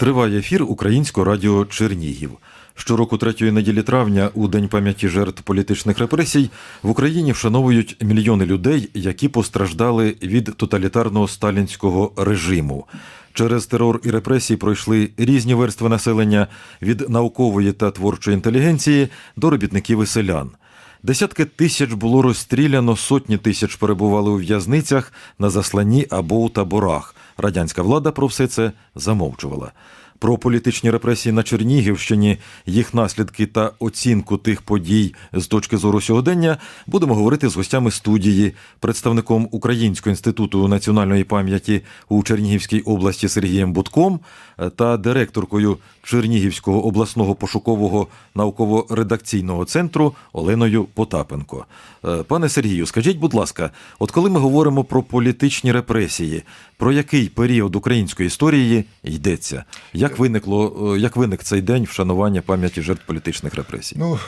Триває ефір Українського радіо Чернігів. Щороку третьої неділі травня, у День пам'яті жертв політичних репресій, в Україні вшановують мільйони людей, які постраждали від тоталітарного сталінського режиму. Через терор і репресії пройшли різні верстви населення від наукової та творчої інтелігенції до робітників і селян. Десятки тисяч було розстріляно, сотні тисяч перебували у в'язницях, на засланні або у таборах. Радянська влада про все це замовчувала. Про політичні репресії на Чернігівщині, їх наслідки та оцінку тих подій з точки зору сьогодення будемо говорити з гостями студії, представником Українського інституту національної пам'яті у Чернігівській області Сергієм Будком та директоркою Чернігівського обласного пошукового науково-редакційного центру Оленою Потапенко. Е, Пане Сергію, скажіть, будь ласка, от коли ми говоримо про політичні репресії, про який період української історії йдеться? Як виникло, е, як виник цей день вшанування пам'яті жертв політичних репресій? Ну,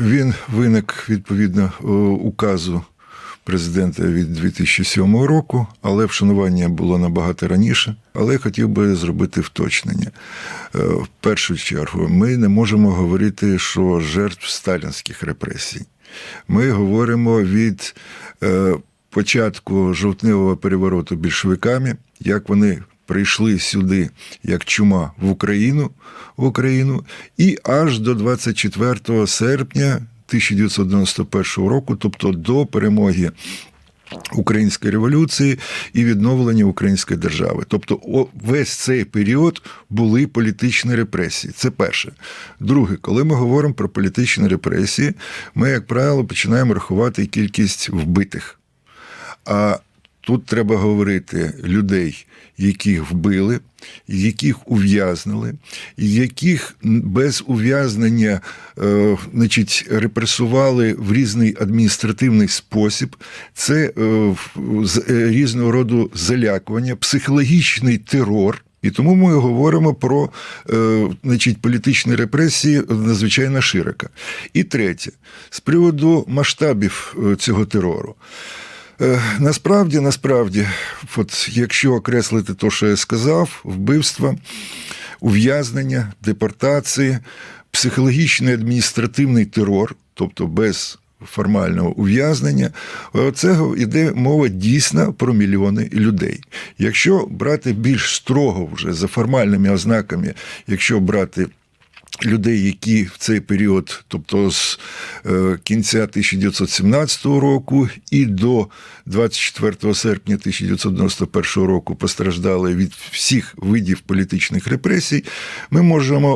він виник відповідно е, указу президента від 2007 року, але вшанування було набагато раніше. Але я хотів би зробити вточнення. Е, В першу чергу, ми не можемо говорити, що жертв сталінських репресій. Ми говоримо від початку жовтневого перевороту більшовиками, як вони прийшли сюди як чума в Україну, в Україну, і аж до 24 серпня 1991 року, тобто до перемоги Української революції і відновлення української держави. Тобто, весь цей період були політичні репресії. Це перше. Друге, коли ми говоримо про політичні репресії, ми, як правило, починаємо рахувати кількість вбитих. А тут треба говорити людей, яких вбили, яких ув'язнили, яких без ув'язнення е, значить, репресували в різний адміністративний спосіб. Це е, е, різного роду залякування, психологічний терор. І тому ми говоримо про е, значить, політичні репресії надзвичайно широко. І третє, з приводу масштабів цього терору. Е, Насправді, насправді, от якщо окреслити те, що я сказав, вбивства, ув'язнення, депортації, психологічний адміністративний терор, тобто без формального ув'язнення, е, це йде мова дійсно про мільйони людей. Якщо брати більш строго вже за формальними ознаками, якщо брати людей, які в цей період, тобто з е, кінця 1917 року і до 24 серпня 1991 року постраждали від всіх видів політичних репресій, ми можемо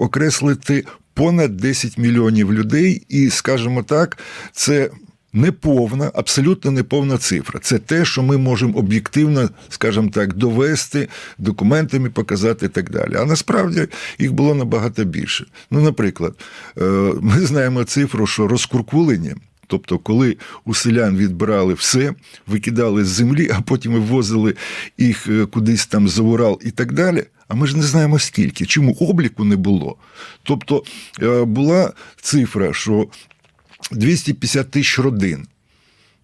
окреслити понад 10 мільйонів людей, і, скажімо так, це неповна, абсолютно неповна цифра. Це те, що ми можемо об'єктивно, скажімо так, довести, документами показати і так далі. А насправді їх було набагато більше. Ну, наприклад, е, ми знаємо цифру, що розкуркулення. Тобто, коли у селян відбирали все, викидали з землі, а потім вивозили їх е, кудись там за Урал і так далі. А ми ж не знаємо скільки. Чому обліку не було? Тобто е, була цифра, що 250 тисяч родин.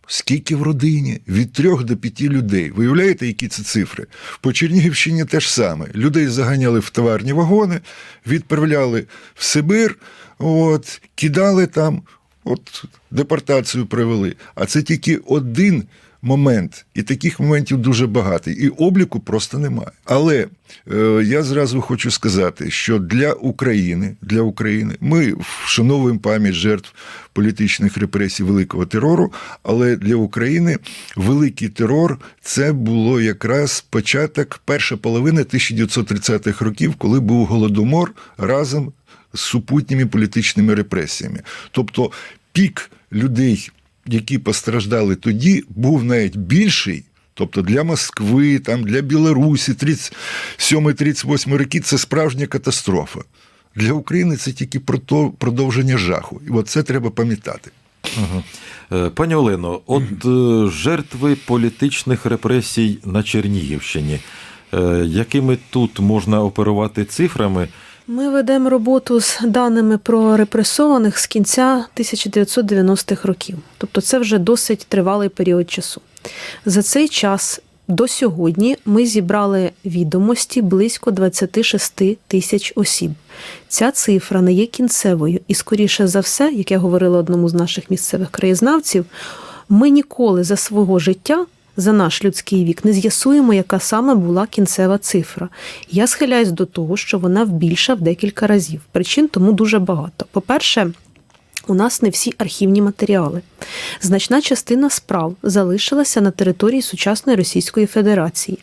Скільки в родині? Від трьох до п'яти людей. Виявляєте, які це цифри? По Чернігівщині те ж саме. Людей заганяли в товарні вагони, відправляли в Сибир, от, кидали там, от, депортацію провели. А це тільки один момент, і таких моментів дуже багато. І обліку просто немає. Але е, я зразу хочу сказати, що для України, для України ми вшановуємо пам'ять жертв політичних репресій великого терору, але для України великий терор це було якраз початок, перша половина 1930-х років, коли був голодомор разом з супутніми політичними репресіями. Тобто пік людей, які постраждали тоді, був навіть більший. Тобто для Москви, там, для Білорусі 37-38 роки це справжня катастрофа. Для України це тільки продовження жаху. І от це треба пам'ятати. Е, Пані Олено, от е, жертви політичних репресій на Чернігівщині, е, якими тут можна оперувати цифрами? Ми ведемо роботу з даними про репресованих з кінця 1990-х років. Тобто це вже досить тривалий період часу. За цей час до сьогодні ми зібрали відомості близько 26 тисяч осіб. Ця цифра не є кінцевою, і, скоріше за все, як я говорила одному з наших місцевих краєзнавців, ми ніколи за свого життя. За наш людський вік не з'ясуємо, яка саме була кінцева цифра. Я схиляюсь до того, що вона більша в декілька разів. Причин тому дуже багато. По-перше, у нас не всі архівні матеріали. Значна частина справ залишилася на території сучасної Російської Федерації.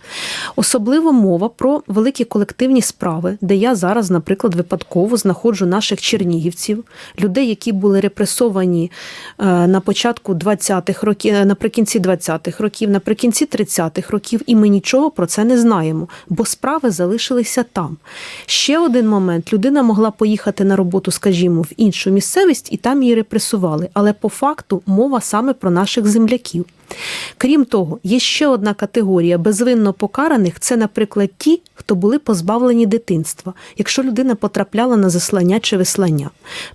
Особливо мова про великі колективні справи, де я зараз, наприклад, випадково знаходжу наших чернігівців, людей, які були репресовані е, на початку 20-х років, е, наприкінці 20-х років, наприкінці 30-х років, і ми нічого про це не знаємо, бо справи залишилися там. Ще один момент: людина могла поїхати на роботу, скажімо, в іншу місцевість, і там її репресували. Але по факту мова саме про наших земляків. Крім того, є ще одна категорія безвинно покараних це, наприклад, ті, хто були позбавлені дитинства, якщо людина потрапляла на заслання чи вислання,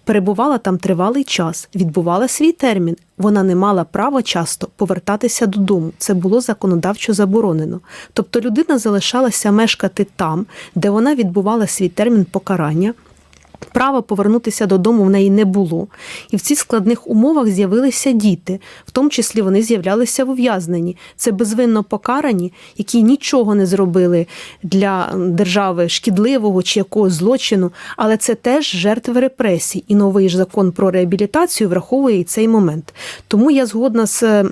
перебувала там тривалий час, відбувала свій термін, вона не мала права часто повертатися додому. Це було законодавчо заборонено. Тобто людина залишалася мешкати там, де вона відбувала свій термін покарання. Права повернутися додому в неї не було. І в цих складних умовах з'явилися діти, в тому числі вони з'являлися в ув'язненні. Це безвинно покарані, які нічого не зробили для держави шкідливого чи якогось злочину, але це теж жертви репресій. І новий ж закон про реабілітацію враховує і цей момент. Тому я згодна з.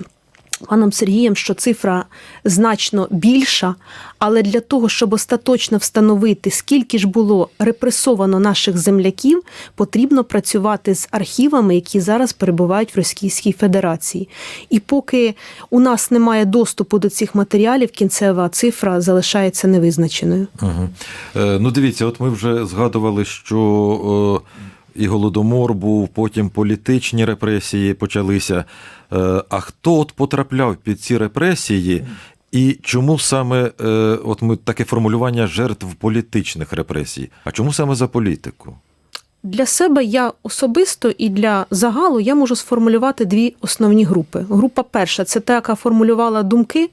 Паном Сергієм, що цифра значно більша, але для того, щоб остаточно встановити, скільки ж було репресовано наших земляків, потрібно працювати з архівами, які зараз перебувають в Російській Федерації. І поки у нас немає доступу до цих матеріалів, кінцева цифра залишається невизначеною. Угу. Е, ну, дивіться, от ми вже згадували, що е, і голодомор був, потім політичні репресії почалися. Е, а хто от потрапляв під ці репресії? І чому саме е, от ми таке формулювання жертв політичних репресій? А чому саме за політику? Для себе я особисто і для загалу я можу сформулювати дві основні групи. Група перша це та, яка формулювала думки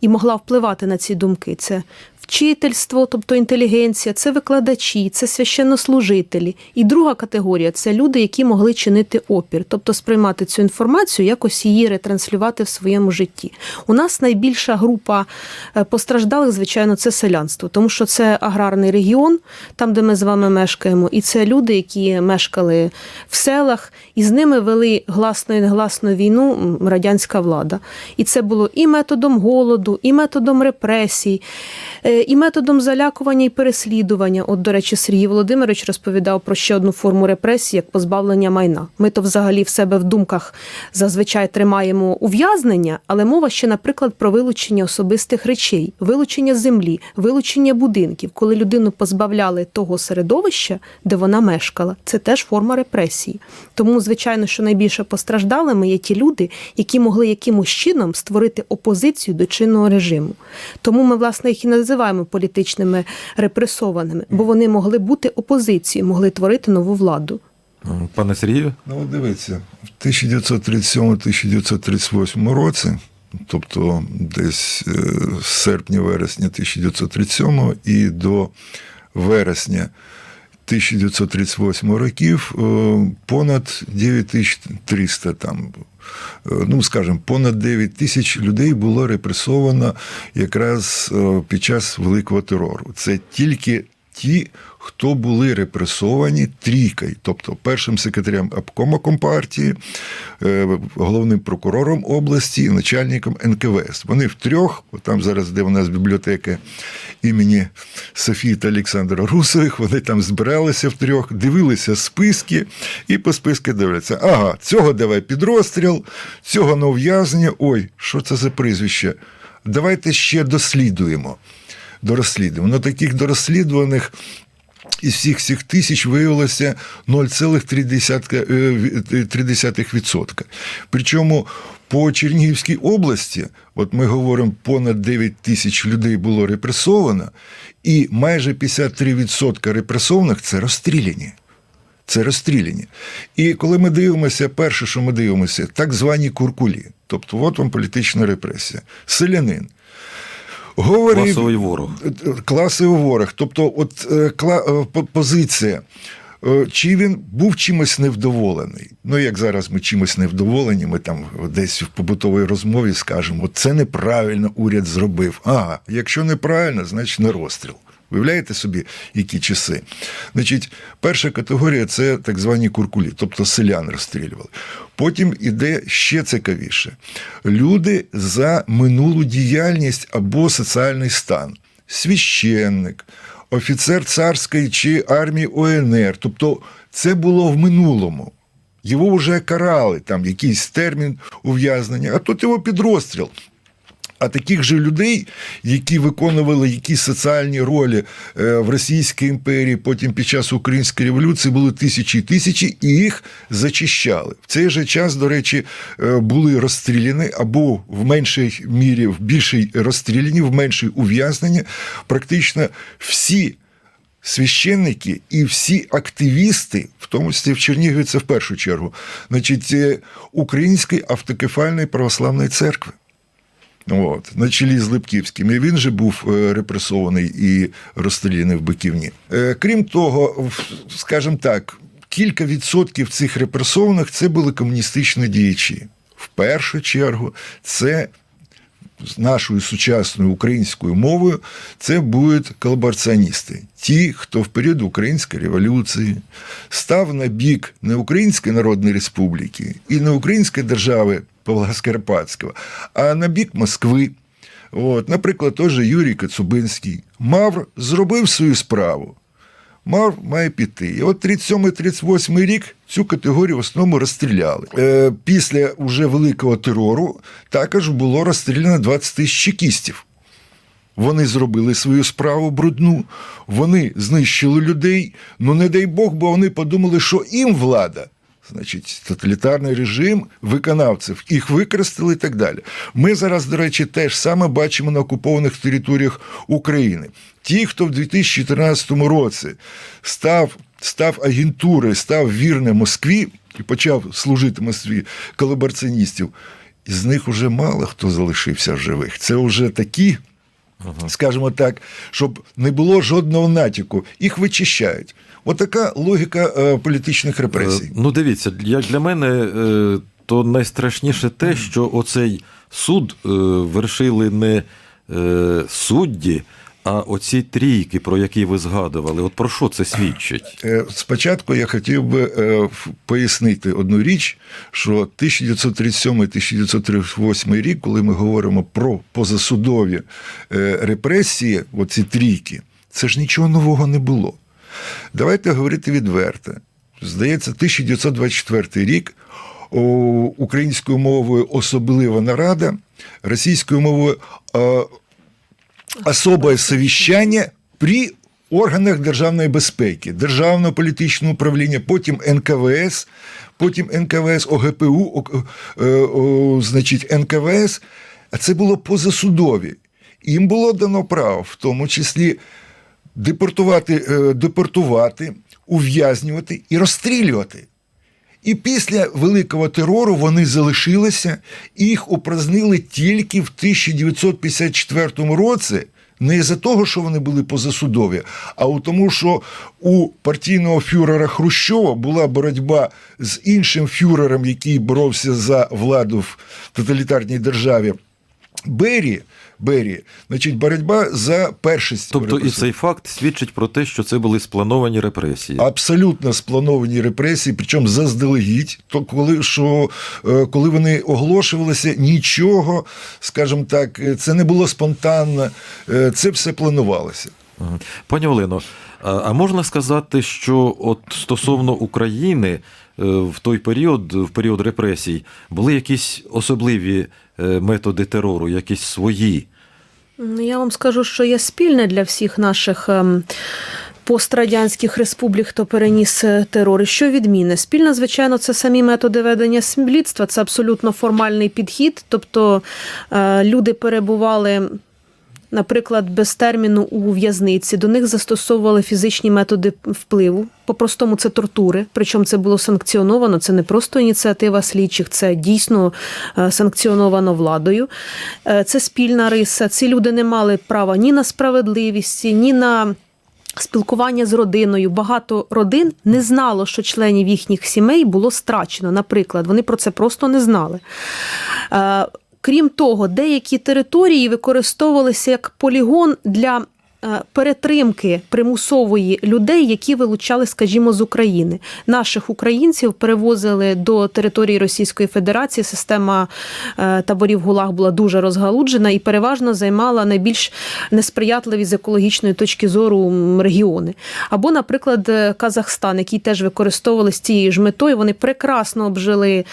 і могла впливати на ці думки. Це вчительство, тобто інтелігенція, це викладачі, це священнослужителі. І друга категорія це люди, які могли чинити опір, тобто сприймати цю інформацію, якось її ретранслювати в своєму житті. У нас найбільша група е, постраждалих, звичайно, це селянство, тому що це аграрний регіон, там, де ми з вами мешкаємо, і це люди, які мешкали в селах, і з ними вели гласно і негласно війну радянська влада. І це було і методом голоду, і методом репресій, е, і методом залякування і переслідування. От, до речі, Сергій Володимирович розповідав про ще одну форму репресії, як позбавлення майна. Ми то взагалі в себе в думках зазвичай тримаємо ув'язнення, але мова ще, наприклад, про вилучення особистих речей, вилучення землі, вилучення будинків, коли людину позбавляли того середовища, де вона мешкала. Це теж форма репресії. Тому, звичайно, що найбільше постраждалими є ті люди, які могли якимось чином створити опозицію до чинного режиму. Тому ми, власне, їх і називаємо політичними репресованими, бо вони могли бути опозицією, могли творити нову владу. Пане Сергію? Ну, от дивіться, в 1937-1938 році, тобто десь е, з серпня-вересня 1937 і до вересня 1938 років е, понад 9300 там. Е, Ну, скажімо, понад 9 тисяч людей було репресовано якраз е, під час великого терору. Це тільки ті, хто були репресовані трійкою, тобто першим секретарем обкома компартії, е, головним прокурором області і начальником НКВС. Вони втрьох, там зараз, де у нас бібліотека імені Софії та Олександра Русових, вони там збиралися втрьох, дивилися списки і по списку дивляться: ага, цього давай під розстріл, цього на ув'язнення. Ой, що це за прізвище? Давайте ще дослідуємо. Дорозслідуємо. Ну, таких дорозслідуваних із всіх цих тисяч виявилося 0,3%. Причому по Чернігівській області, от ми говоримо, понад 9 тисяч людей було репресовано, і майже 53% репресованих це розстріляні. Це розстріляні. І коли ми дивимося, перше, що ми дивимося, так звані куркулі. Тобто, от вам політична репресія. Селянин. Говорив Класовий ворог. класовий ворог. Тобто, от е, кла- е, позиція. е, Чи він був чимось невдоволений? Ну, як зараз ми чимось невдоволені, ми там десь в побутовій розмові скажемо, це неправильно уряд зробив. Ага, якщо неправильно, значить не розстріл. Виявляєте собі, які часи? Значить, перша категорія це так звані куркулі, тобто селян розстрілювали. Потім іде ще цікавіше: люди за минулу діяльність або соціальний стан, священник, офіцер царської чи армії ОНР. Тобто, це було в минулому. Його вже карали, там якийсь термін ув'язнення, а тут його під розстріл. А таких же людей, які виконували якісь соціальні ролі е, в Російській імперії, потім під час Української революції були тисячі і тисячі, і їх зачищали. В цей же час, до речі, е, були розстріляні або в меншій мірі, в більшій розстріляні, в меншій ув'язнені. Практично всі священники і всі активісти, в тому числі в Чернігові, це в першу чергу, значить, е, Української автокефальної православної церкви. От, на чолі з Липківським. І він же був е, репресований і розстріляний в Биківні. Е, Крім того, скажімо так, кілька відсотків цих репресованих це були комуністичні діячі. В першу чергу, це нашою сучасною українською мовою, це будуть колабораціоністи. Ті, хто в період Української революції став на бік не Української Народної Республіки і не Української держави Павла Скарпатського, а на бік Москви. От, наприклад, же Юрій Коцубинський. Мавр зробив свою справу. Мав має піти. І от 37-38 рік цю категорію в основному розстріляли. Е, після уже великого терору також було розстріляно 20 тисяч чекістів. Вони зробили свою справу брудну, вони знищили людей. Ну, не дай Бог, бо вони подумали, що їм влада. Значить, тоталітарний режим виконавців, їх використали і так далі. Ми зараз, до речі, теж саме бачимо на окупованих територіях України. Ті, хто в 2014 році став, став агентурою, став вірним Москві і почав служити Москві колабораціоністів, із них уже мало хто залишився в живих. Це вже такі скажімо так, щоб не було жодного натяку. Їх вичищають. Отака логіка е, політичних репресій. Е, Ну, дивіться, як для мене, е, то найстрашніше те, що оцей суд вершили не судді, а оці трійки, про які ви згадували. От про що це свідчить? Спочатку я хотів би пояснити одну річ, що 1937-1938 рік, коли ми говоримо про позасудові репресії, оці трійки, це ж нічого нового не було. Давайте говорити відверто. Здається, 1924 рік українською мовою особлива нарада, російською мовою е, особое совіщання при органах державної безпеки, Державного політичного управління, потім НКВС, потім НКВС, ОГПУ, е, значить, НКВС. А це було позасудові. Їм було дано право, в тому числі депортувати, е, депортувати, ув'язнювати і розстрілювати. І після великого терору вони залишилися, і їх упразнили тільки в 1954 році. Не за того, що вони були позасудові, а у тому, що у партійного фюрера Хрущова була боротьба з іншим фюрером, який боровся за владу в тоталітарній державі. Бері, Бері, значить, боротьба за першість. Тобто і цей факт свідчить про те, що це були сплановані репресії. Абсолютно сплановані репресії, причому заздалегідь. То коли що е, коли вони оголошувалися, нічого, скажімо так, е, це не було спонтанно, е, це все планувалося. Пані Олено, а можна сказати, що от стосовно України в той період, в період репресій, були якісь особливі методи терору, якісь свої? Ну, Я вам скажу, що є спільне для всіх наших ем, пострадянських республік, хто переніс е, терор. Що відміне? Спільно, звичайно, це самі методи ведення слідства, це абсолютно формальний підхід. Тобто е, люди перебували наприклад, без терміну у в'язниці. До них застосовували фізичні методи впливу. По-простому це тортури. Причому це було санкціоновано. Це не просто ініціатива слідчих, це дійсно е, санкціоновано владою. Е, Це спільна риса. Ці люди не мали права ні на справедливість, ні на. Спілкування з родиною. Багато родин не знало, що членів їхніх сімей було страчено. Наприклад, вони про це просто не знали. Крім того, деякі території використовувалися як полігон для е, перетримки примусової людей, які вилучали, скажімо, з України. Наших українців перевозили до території Російської Федерації. Система е, таборів ГУЛАГ була дуже розгалуджена і переважно займала найбільш несприятливі з екологічної точки зору регіони. Або, наприклад, е, Казахстан, який теж використовували з цією ж метою. Вони прекрасно обжили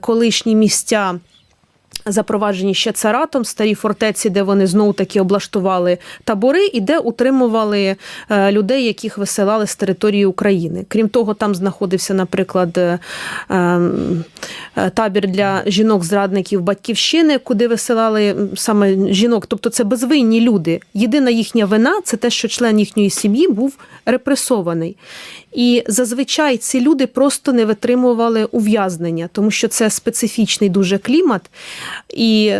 колишні місця. Запроваджені ще царатом, старі фортеці, де вони знову таки облаштували табори, і де утримували е, людей, яких висилали з території України. Крім того, там знаходився, наприклад, е, ем, е, табір для жінок-зрадників батьківщини, куди висилали саме жінок. Тобто це безвинні люди. Єдина їхня вина це те, що член їхньої сім'ї був репресований. І зазвичай ці люди просто не витримували ув'язнення, тому що це специфічний дуже клімат. І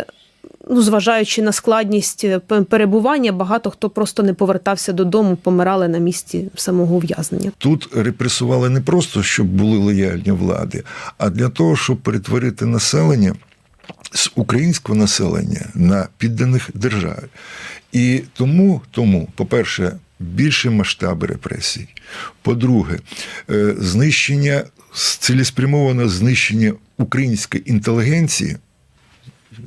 ну, зважаючи на складність е, перебування, багато хто просто не повертався додому, помирали на місці самого ув'язнення. Тут репресували не просто, щоб були лояльні влади, а для того, щоб перетворити населення з українського населення на підданих державі. І тому, тому, по-перше, більше масштаби репресій. По-друге, е, знищення цілеспрямоване знищення української інтелігенції,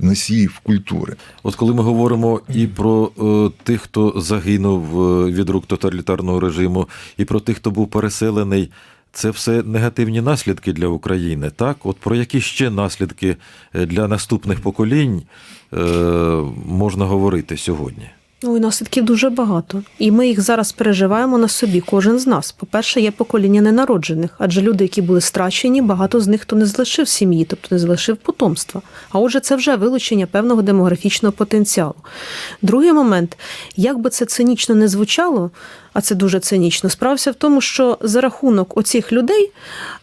носіїв культури. От коли ми говоримо і про е, тих, хто загинув е, від рук тоталітарного режиму, і про тих, хто був переселений, це все негативні наслідки для України. Так, от про які ще наслідки е, для наступних поколінь е, можна говорити сьогодні? Ой, наслідків дуже багато. І ми їх зараз переживаємо на собі, кожен з нас. По-перше, є покоління ненароджених, адже люди, які були страчені, багато з них хто не залишив сім'ї, тобто не залишив потомства. А отже, це вже вилучення певного демографічного потенціалу. Другий момент, як би це цинічно не звучало, а це дуже цинічно, справився в тому, що за рахунок оцих людей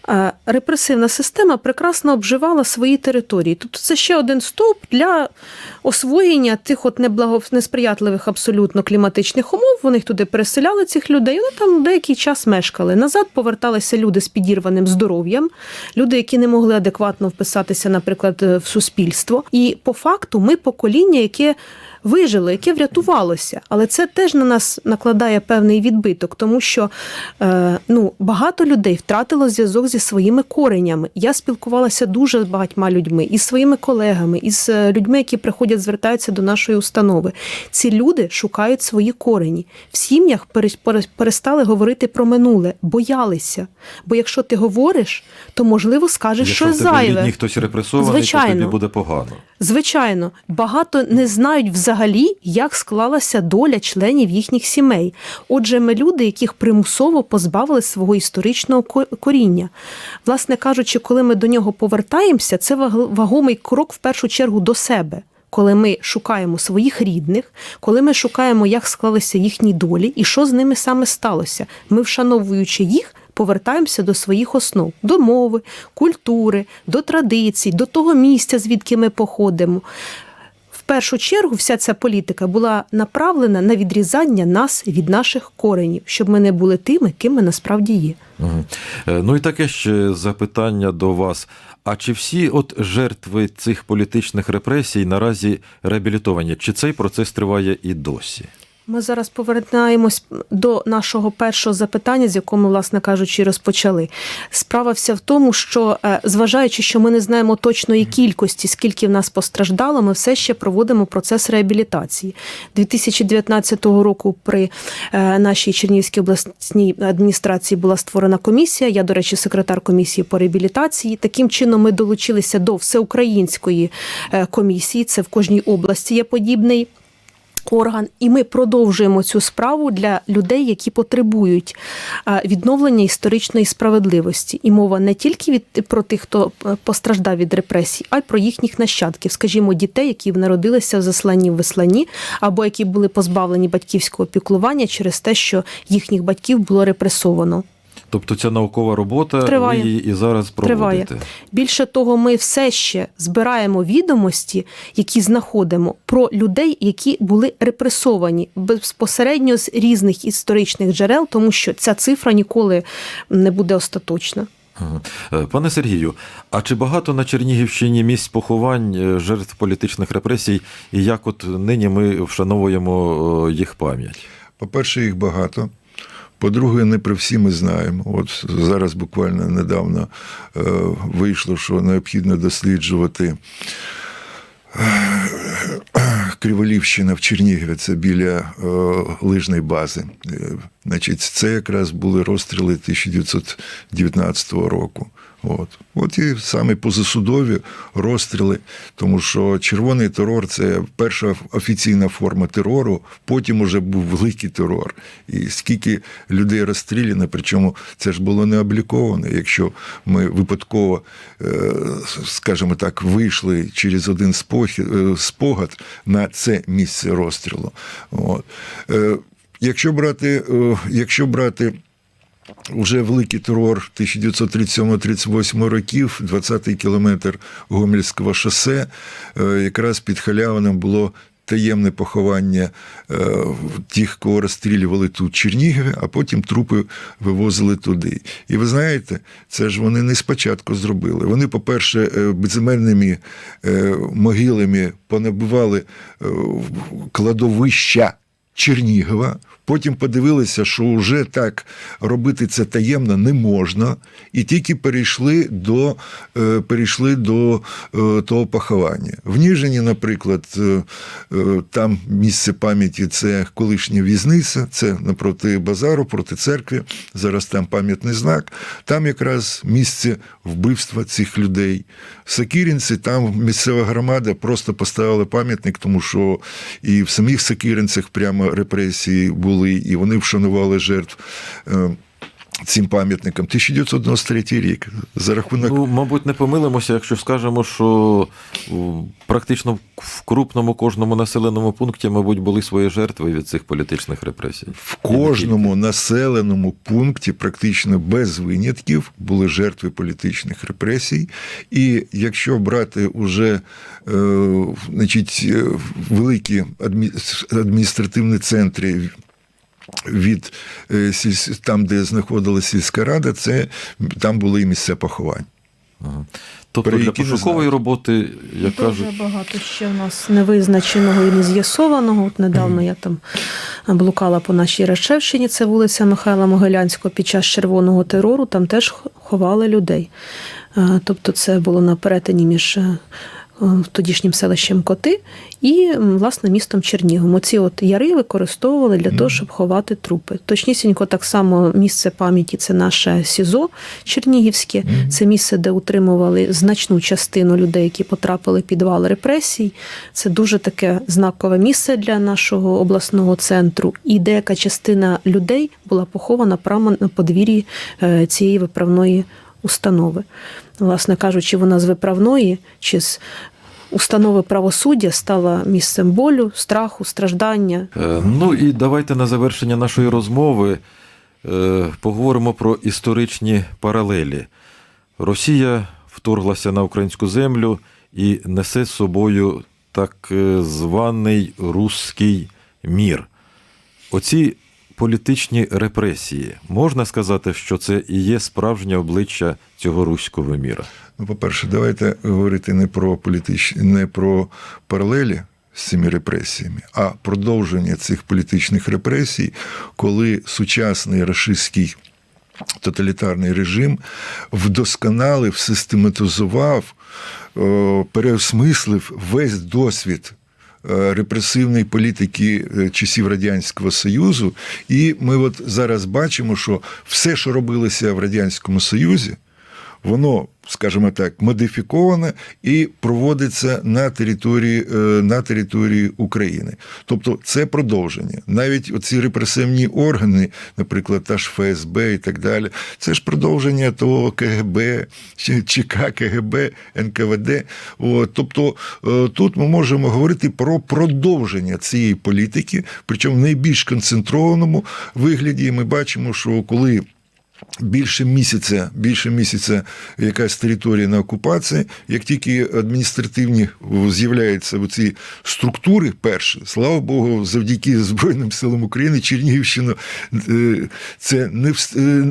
е, репресивна система прекрасно обживала свої території. Тобто це ще один стовп для освоєння тих от неблаго... несприятливих абсолютно кліматичних умов. Вони туди переселяли цих людей. Вони там деякий час мешкали. Назад поверталися люди з підірваним здоров'ям, люди, які не могли адекватно вписатися, наприклад, в суспільство. І по факту ми покоління, яке вижило, яке врятувалося. Але це теж на нас накладає певний відбиток, тому що е, ну, багато людей втратило зв'язок зі своїми коренями. Я спілкувалася дуже з багатьма людьми, і з своїми колегами, і з е, людьми, які приходять, звертаються до нашої установи. Ці люди шукають свої корені. В сім'ях пере- пере- перестали говорити про минуле, боялися. Бо якщо ти говориш, то можливо скажеш Якщо щось зайве. рідні хтось репресований, то Звичайно. тобі буде погано. Звичайно, багато не знають взагалі, як склалася доля членів їхніх сімей. Отже, ми люди, яких примусово позбавили свого історичного коріння. Власне кажучи, коли ми до нього повертаємося, це вагомий крок в першу чергу до себе. Коли ми шукаємо своїх рідних, коли ми шукаємо, як склалися їхні долі і що з ними саме сталося, ми, вшановуючи їх, повертаємося до своїх основ, до мови, культури, до традицій, до того місця, звідки ми походимо. Першу чергу вся ця політика була направлена на відрізання нас від наших коренів, щоб ми не були тими, ким ми насправді є. Е, Ну і таке ще запитання до вас. А чи всі от жертви цих політичних репресій наразі реабілітовані? Чи цей процес триває і досі? Ми зараз повертаємось до нашого першого запитання, з якого ми, власне кажучи, розпочали. Справа вся в тому, що е, зважаючи, що ми не знаємо точної кількості, скільки в нас постраждало, ми все ще проводимо процес реабілітації. 2019 року при е, нашій Чернігівській обласній адміністрації була створена комісія. Я, до речі, секретар комісії по реабілітації. Таким чином, ми долучилися до всеукраїнської е, комісії. Це в кожній області є подібний. Орган, і ми продовжуємо цю справу для людей, які потребують е, відновлення історичної справедливості. І мова не тільки від про тих, хто е, постраждав від репресій, а й про їхніх нащадків, скажімо, дітей, які народилися в засланні в веслані, або які були позбавлені батьківського піклування через те, що їхніх батьків було репресовано. Тобто ця наукова робота Триває. ви її і зараз Триває. проводите. Більше того, ми все ще збираємо відомості, які знаходимо про людей, які були репресовані безпосередньо з різних історичних джерел, тому що ця цифра ніколи не буде остаточна. Е, Пане Сергію, а чи багато на Чернігівщині місць поховань е, жертв політичних репресій, і як от нині ми вшановуємо е, їх пам'ять? По-перше, їх багато. По-друге, не про всі ми знаємо. От зараз буквально недавно е, вийшло, що необхідно досліджувати е, Криволівщина в Чернігові, це біля е, лижної бази. Значить, це якраз були розстріли 1919 року. От. От і саме позасудові розстріли, тому що червоний терор це перша офіційна форма терору, потім уже був великий терор. І скільки людей розстріляно, причому це ж було не обліковано. Якщо ми випадково, е, скажімо так, вийшли через один е, спогад на це місце розстрілу. От. Е, Якщо брати, якщо брати Уже великий терор 1937-38 років, 20-й кілометр Гомельського шосе, е, якраз під халявином було таємне поховання е, тих, кого розстрілювали тут Чернігові, а потім трупи вивозили туди. І ви знаєте, це ж вони не спочатку зробили. Вони, по-перше, е, безземельними могилами понабивали кладовища. Чернігова. Потім подивилися, що вже так робити це таємно не можна, і тільки перейшли до, е, перейшли до е, того поховання. В Ніжині, наприклад, е, там місце пам'яті це колишня в'язниця, це напроти базару, проти церкви. Зараз там пам'ятний знак. Там якраз місце вбивства цих людей. В Сокиринці там місцева громада просто поставила пам'ятник, тому що і в самих Сокиринцях прямо репресії були, і вони вшанували жертв. е, Цим пам'ятником 1993 рік за рахунок Ну, мабуть, не помилимося, якщо скажемо, що практично в крупному кожному населеному пункті, мабуть, були свої жертви від цих політичних репресій. в кожному населеному пункті, практично без винятків, були жертви політичних репресій. І якщо брати уже е, значить, е, великі адмі- адміністративні центри. Від е, там, де знаходилася сільська рада, це там були і місця поховань. Ага. Тобто для пошукової роботи, як кажуть, Дуже багато ще в нас невизначеного і нез'ясованого. От недавно я там блукала по нашій Речевщині, це вулиця Михайла Могилянського під час червоного терору. Там теж ховали людей. Е, Тобто, це було на перетині між. Е, Тодішнім селищем Коти і власне містом Чернігом. Оці от яри використовували для того, щоб ховати трупи. Точнісінько так само місце пам'яті це наше СІЗО Чернігівське. Це місце, де утримували значну частину людей, які потрапили під вал репресій. Це дуже таке знакове місце для нашого обласного центру. І деяка частина людей була похована прямо на подвір'ї е, цієї виправної установи. Власне кажучи, вона з виправної чи з установи правосуддя стала місцем болю, страху, страждання. Е, Ну і давайте на завершення нашої розмови е, поговоримо про історичні паралелі. Росія вторглася на українську землю і несе з собою так е, званий руський мір. Оці політичні репресії, можна сказати, що це і є справжнє обличчя цього руського міра. Ну, по-перше, давайте говорити не про політичні, не про паралелі з цими репресіями, а продовження цих політичних репресій, коли сучасний рашистський тоталітарний режим вдосконалив, систематизував, е, переосмислив весь досвід. е, Репресивної політики е, часів Радянського Союзу, і ми от зараз бачимо, що все, що робилося в Радянському Союзі, воно, скажімо так, модифіковане і проводиться на території, е, на території України. Тобто це продовження. Навіть оці репресивні органи, наприклад, та ж ФСБ і так далі, це ж продовження того КГБ, ЧК, КГБ, НКВД. Тобто е, тут ми можемо говорити про продовження цієї політики, причому в найбільш концентрованому вигляді. Ми бачимо, що коли більше місяця, більше місяця якась територія на окупації, як тільки адміністративні з'являються ці структури, перші, слава Богу, завдяки Збройним силам України, Чернігівщина, е, це не е,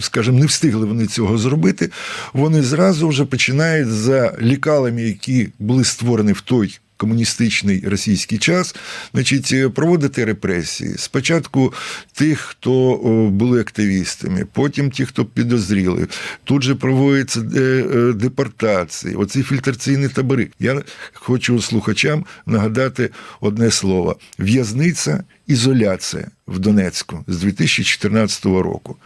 скажімо, не встигли вони цього зробити. Вони зразу вже починають за лікалами, які були створені в той комуністичний російський час, значить, е, проводити репресії. Спочатку тих, хто були активістами, потім ті, хто підозріли. Тут же проводяться е, е, депортації, оці фільтраційні табори. Я хочу слухачам нагадати одне слово: в'язниця, ізоляція в Донецьку з 2014 року.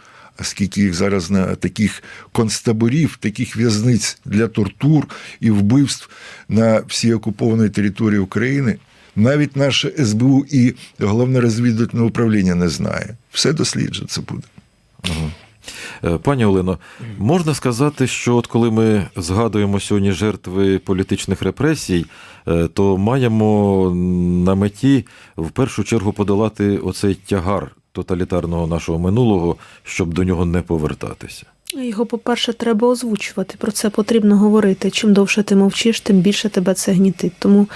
Скільки їх зараз на таких концтаборів, таких в'язниць для тортур і вбивств на всій окупованій території України, навіть наше СБУ і головне розвідувальне управління не знає. Все досліджується буде. Е, Пані Олено, можна сказати, що от коли ми згадуємо сьогодні жертви політичних репресій, е, то маємо на меті в першу чергу подолати оцей тягар тоталітарного нашого минулого, щоб до нього не повертатися. Його, по-перше, треба озвучувати. Про це потрібно говорити. Чим довше ти мовчиш, тим більше тебе це гнітить. Тому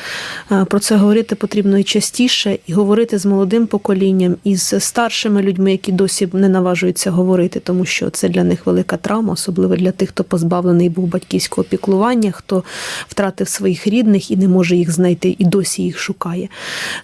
е, про це говорити потрібно і частіше, і говорити з молодим поколінням, і з старшими людьми, які досі не наважуються говорити, тому що це для них велика травма, особливо для тих, хто позбавлений був батьківського піклування, хто втратив своїх рідних і не може їх знайти, і досі їх шукає.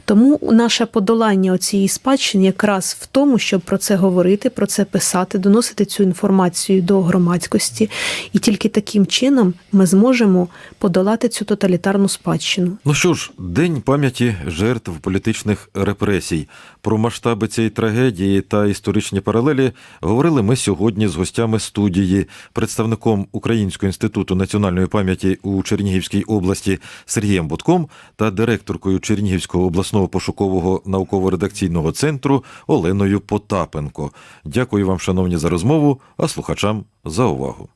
Тому наше подолання цієї спадщини якраз в тому, щоб про це говорити, про це писати, доносити цю інформацію до громадськості, і тільки таким чином ми зможемо подолати цю тоталітарну спадщину. Ну що ж, День пам'яті жертв політичних репресій. Про масштаби цієї трагедії та історичні паралелі говорили ми сьогодні з гостями студії, представником Українського інституту національної пам'яті у Чернігівській області Сергієм Будком та директоркою Чернігівського обласного пошукового науково-редакційного центру Оленою Потапенко. Дякую вам, шановні, за розмову, а слухачам за увагу.